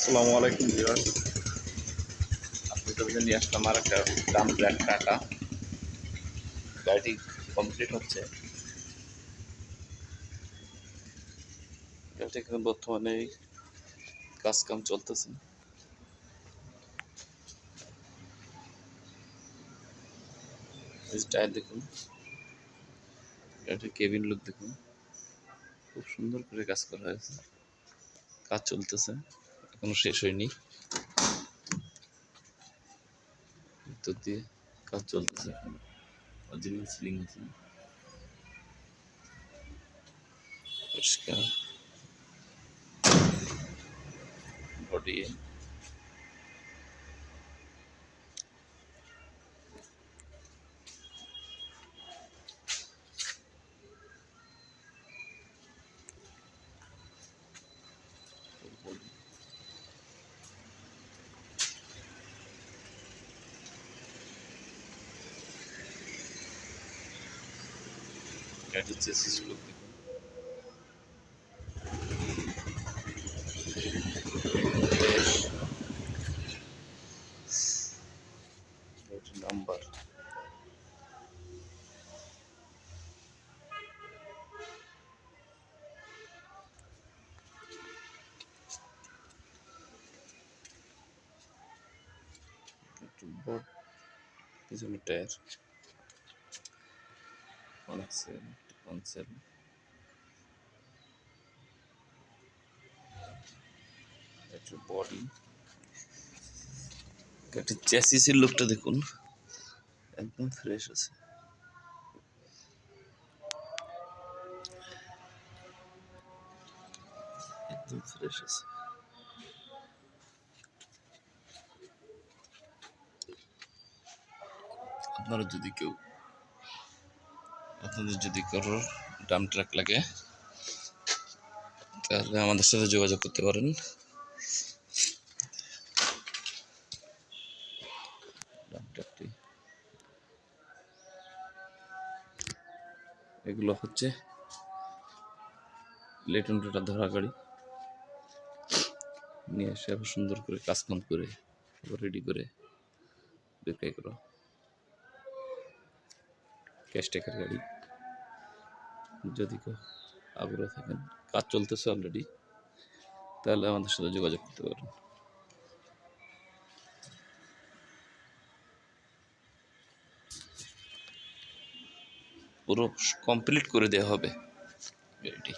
আসসালামু আলাইকুম ভিউয়ার্স। আপনি তো নিয়ে আসলাম আর একটা দাম ব্ল্যাক টাটা। গাড়িটি কমপ্লিট হচ্ছে। গাড়িটি এখানে বর্তমানে কাজ কাম চলতেছে। টায়ার দেখুন। গাড়িটির কেবিন লুক দেখুন। খুব সুন্দর করে কাজ করা হয়েছে। কাজ চলতেছে। এখনও শেষ হয়নি। ভিতর দিয়ে কাজ চলতেছে এখন। অরিজিনাল সিলিং আছে পরিষ্কার। বডি গাড়ির চেসিস লুক দেখুন গাড়িটির নাম্বার একটু বড় পিছনে টায়ার কনসেল একটু বডি গাড়ির চ্যাসিসের লুকটা দেখুন। একদম ফ্রেশ আছে। একদম ফ্রেশ আছে। আপনারা যদি কেউ আপনাদের যদি কারোর ডাম ট্রাক লাগে, তাহলে আমাদের সাথে যোগাযোগ করতে পারেন। এগুলো হচ্ছে লেটন টোটা ধরা গাড়ি। নিয়ে এসে সুন্দর করে কাজকাম করে রেডি করে বিক্রয় করা ক্যাশ টেকার গাড়ি। যদি কেউ আগ্রহ থাকেন, কাজ চলতেছে অলরেডি তাহলে আমাদের সাথে যোগাযোগ করতে পারেন। পুরো কমপ্লিট করে দেওয়া হবে গাড়িটি।